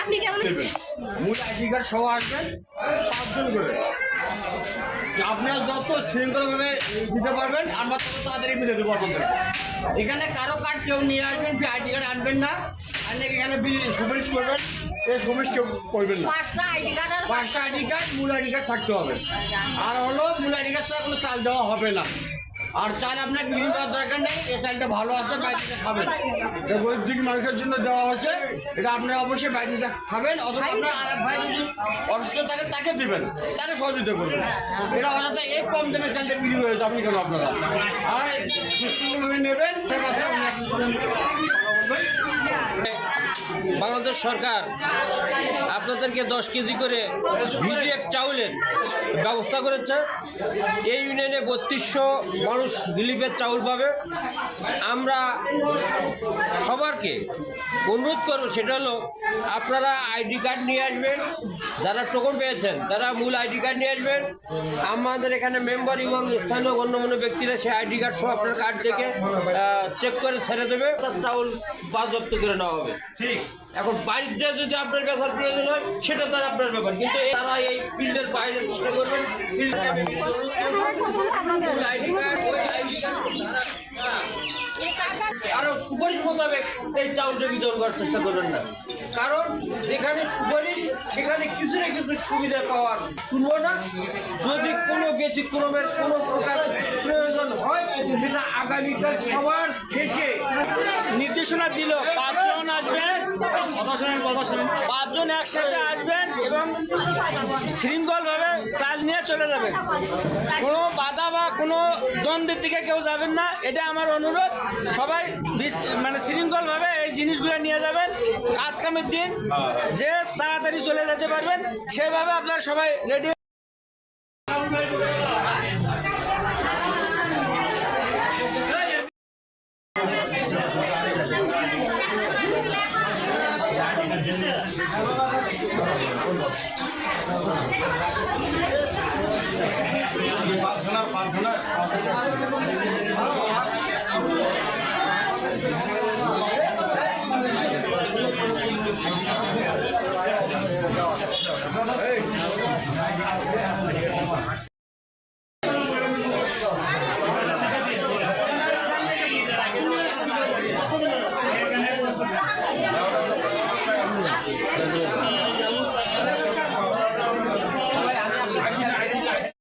আপনি কেমন দেবেন মূল আইডি কার্ড সহ আসবেন পাঁচজন করে। আপনারা যত শৃঙ্খলভাবে দিতে পারবেন আমরা তত তাড়াতাড়ি মিলে দেবো আপনাদের। এখানে কারও কার্ড কেউ নিয়ে আসবেন যে আইডি কার্ড আনবেন না। আনলে এখানে সুপারিশ করবেন এই সুপারিশ কেউ করবেন না। পাঁচটা আইডি কার্ড মূল আইডি কার্ড থাকতে হবে। আর হলো মূল আইডি কার্ড ছাড়া কোনো চাল দেওয়া হবে না। আর চাল আপনার বিক্রি করার দরকার নেই, এই চালটা ভালো আছে থেকে খাবেন। গরিব দিক মানুষের জন্য দেওয়া হচ্ছে এটা আপনারা অবশ্যই থেকে খাবেন, অথবা আপনার আর এক ভাই যদি অসুস্থ থাকে, তাকে দেবেন, তাকে সহযোগিতা করবেন। এটা অযথা এই কম দামে চালটা বিক্রি হয়েছে আপনি কেন আপনারা? আর সুস্থভাবে নেবেন বাংলাদেশ সরকার আপনাদেরকে দশ কেজি করে ভিজিএফ চাউলের ব্যবস্থা করেছে। এই ইউনিয়নে বত্রিশশো মানুষ রিলিফের চাউল পাবে। আমরা সবারকে অনুরোধ করব সেটা হলো আপনারা আইডি কার্ড নিয়ে আসবেন যারা টোকন পেয়েছেন তারা মূল আইডি কার্ড নিয়ে আসবেন আমাদের এখানে মেম্বার এবং স্থানীয় গণ্যমান্য ব্যক্তিরা সেই আইডি কার্ড সহ আপনার কার্ড থেকে চেক করে ছেড়ে দেবে তার চাউল বাজপ্ত করে নেওয়া হবে ঠিক এখন বাড়ির যা যদি আপনার ব্যাপার প্রয়োজন হয় সেটা তার আপনার ব্যাপার কিন্তু তারা এই ফিল্ডের বাইরে চেষ্টা করবেন ফিল্ড সুপারিশ মোতাবেক এই চাউলটা বিতরণ করার চেষ্টা করবেন না। কারণ যেখানে সুপারিশ সেখানে কিছু না কিছু সুবিধা পাওয়ার শুনব না যদি কোনো ব্যতিক্রমের কোনো প্রকার প্রয়োজন হয় সেটা আগামীকাল সবার থেকে নির্দেশনা দিল। পাঁচজন আসবেন পাঁচজন একসাথে আসবেন এবং শৃঙ্খলভাবে চাল নিয়ে চলে যাবেন। কোনো বাধা বা কোনো দ্বন্দ্বের দিকে কেউ যাবেন না এটা আমার অনুরোধ সবাই মানে শৃঙ্খলভাবে এই জিনিসগুলো নিয়ে যাবেন কাজ কামের দিন যে তাড়াতাড়ি চলে যেতে পারবেন, সেভাবে আপনারা সবাই রেডি Thank you. পাঁচজনের পাঁচজনের Thank.